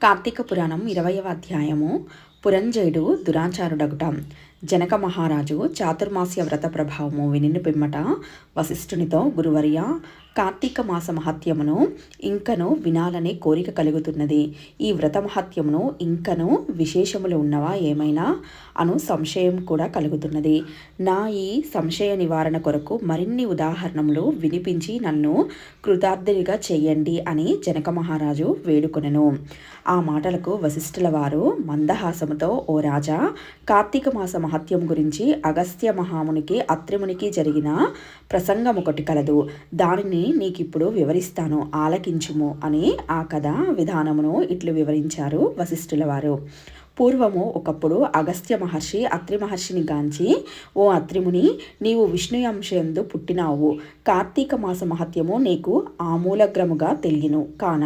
కార్తీక పురాణం ఇరవయవ అధ్యాయము పురంజయుడు దురాచారుడగుట. జనక మహారాజు చాతుర్మాస్య వ్రత ప్రభావము వినిన పిమ్మట వశిష్ఠునితో గురువర్య కార్తీక మాస మహత్యమును ఇంకను వినాలనే కోరిక కలుగుతున్నది. ఈ వ్రత మహత్యమును ఇంకను విశేషములు ఉన్నవా ఏమైనా అను సంశయం కూడా కలుగుతున్నది. నా ఈ సంశయ నివారణ కొరకు మరిన్ని ఉదాహరణములు వినిపించి నన్ను కృతార్థునిగా చేయండి అని జనక మహారాజు వేడుకొనెను. ఆ మాటలకు వశిష్ఠుల వారు మందహాసముతో ఓ రాజా కార్తీక మాస మహత్యం గురించి అగస్త్య మహామునికి అత్రిమునికి జరిగిన ప్రసంగం ఒకటి కలదు. దానిని నీకిప్పుడు వివరిస్తాను. ఆలకించుము అని ఆ కథ విధానమును ఇట్లు వివరించారు వశిష్ఠుల వారు పూర్వము ఒకప్పుడు అగస్త్య మహర్షి అత్రి మహర్షిని గాంచి ఓ అత్రిముని నీవు విష్ణుయంశందు పుట్టినావు. కార్తీక మాస మహత్యము నీకు ఆమూలగ్రముగా తెలియను. కాన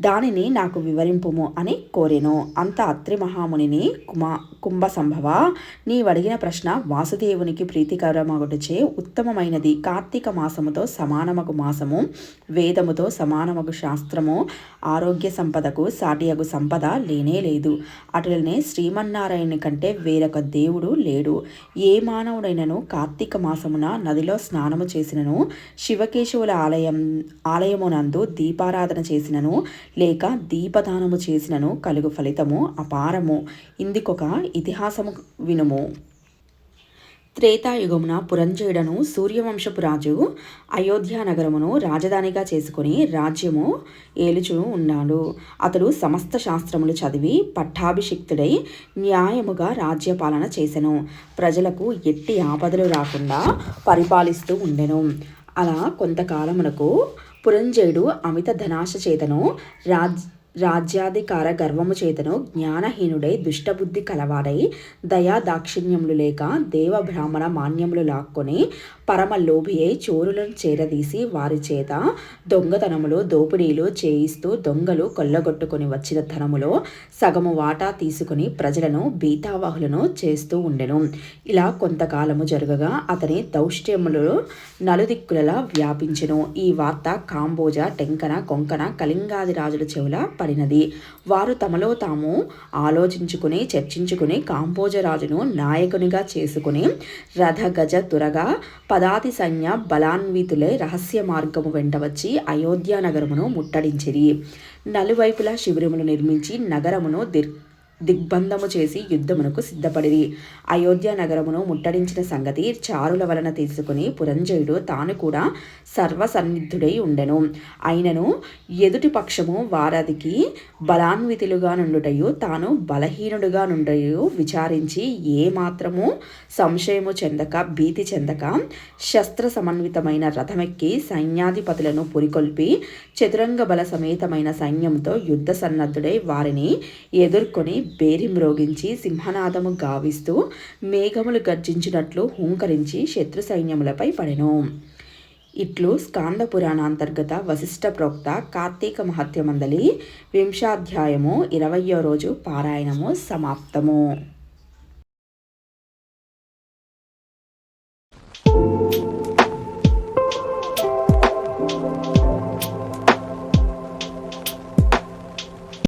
దానిని నాకు వివరింపుము అని కోరెను. అంత అత్రి మహామునిని కుమా కుంభ సంభవ నీవడిగిన ప్రశ్న వాసుదేవునికి ప్రీతికరమగుటచే ఉత్తమమైనది. కార్తీక మాసముతో సమానమగు మాసము వేదముతో సమానమగు శాస్త్రము ఆరోగ్య సంపదకు సాటియగు సంపద లేనే లేదు. అటులనే శ్రీమన్నారాయణ కంటే వేరొక దేవుడు లేడు. ఏ మానవుడైనను కార్తీక మాసమున నదిలో స్నానము చేసినను శివకేశవుల ఆలయం ఆలయమునందు దీపారాధన చేసినను లేక దీపదానము చేసినను కలుగు ఫలితము అపారము. ఇందుకొక ఇతిహాసము వినుము. త్రేతాయుగమున పురంజయుడను సూర్యవంశపు రాజు అయోధ్య నగరమును రాజధానిగా చేసుకుని రాజ్యము ఏలుచు ఉన్నాడు. అతడు సమస్త శాస్త్రములు చదివి పట్టాభిషిక్తుడై న్యాయముగా రాజ్యపాలన చేసెను. ప్రజలకు ఎట్టి ఆపదలు రాకుండా పరిపాలిస్తూ ఉండెను. అలా కొంతకాలమునకు పురంజయుడు అమిత ధనాశ చేతను రాజ్ రాజ్యాధికార గర్వము చేతను జ్ఞానహీనుడై దుష్టబుద్ధి కలవాడై దయా దాక్షిణ్యములు లేక దేవ బ్రాహ్మణ మాన్యములు లాక్కొని పరమ లోభి అయి చోరులను చేరదీసి వారి చేత దొంగతనములు దోపిడీలు చేయిస్తూ దొంగలు కొల్లగొట్టుకుని వచ్చిన ధనములో సగము వాటా తీసుకుని ప్రజలను బీతావాహులను చేస్తూ ఉండెను. ఇలా కొంతకాలము జరగగా అతని దౌష్ట్యములు నలుదిక్కులలా వ్యాపించెను. ఈ వార్త కాంబోజ టెంకన కొంకణ కళింగాది రాజుల చెవుల పడినది వారు తమలో తాము ఆలోచించుకుని చర్చించుకుని కాంబోజరాజును నాయకునిగా చేసుకుని రథ గజ తురగా పదాతి సైన్య బలాన్వితులే రహస్య మార్గము వెంట వచ్చి అయోధ్య నగరమును ముట్టడించిరి. నలువైపులా శిబిరములు నిర్మించి నగరమును దిర్ దిగ్బంధము చేసి యుద్ధమునకు సిద్ధపడిరి. అయోధ్య నగరమును ముట్టడించిన సంగతి చారుల వలన తీసుకుని పురంజయుడు తాను కూడా సర్వసన్నిధుడై ఉండెను. అయినను ఎదుటి పక్షము వారధికి బలాన్వితులుగా నుండుటయు తాను బలహీనుడుగా నుండయు విచారించి ఏ మాత్రము సంశయము చెందక భీతి చెందక శస్త్ర సమన్వితమైన రథమెక్కి సైన్యాధిపతులను పురికొల్పి చతురంగ బల సమేతమైన సైన్యంతో యుద్ధ సన్నద్ధుడై వారిని ఎదుర్కొని బేరి మ్రోగించి సింహనాదము గావిస్తూ మేఘములు గర్జించినట్లు హూంకరించి శత్రు సైన్యములపై పడెను. ఇట్లు స్కాంద పురాణాంతర్గత వశిష్ట ప్రోక్త కార్తీక మహత్యమందలి వింశాధ్యాయము ఇరవయో రోజు పారాయణము సమాప్తము.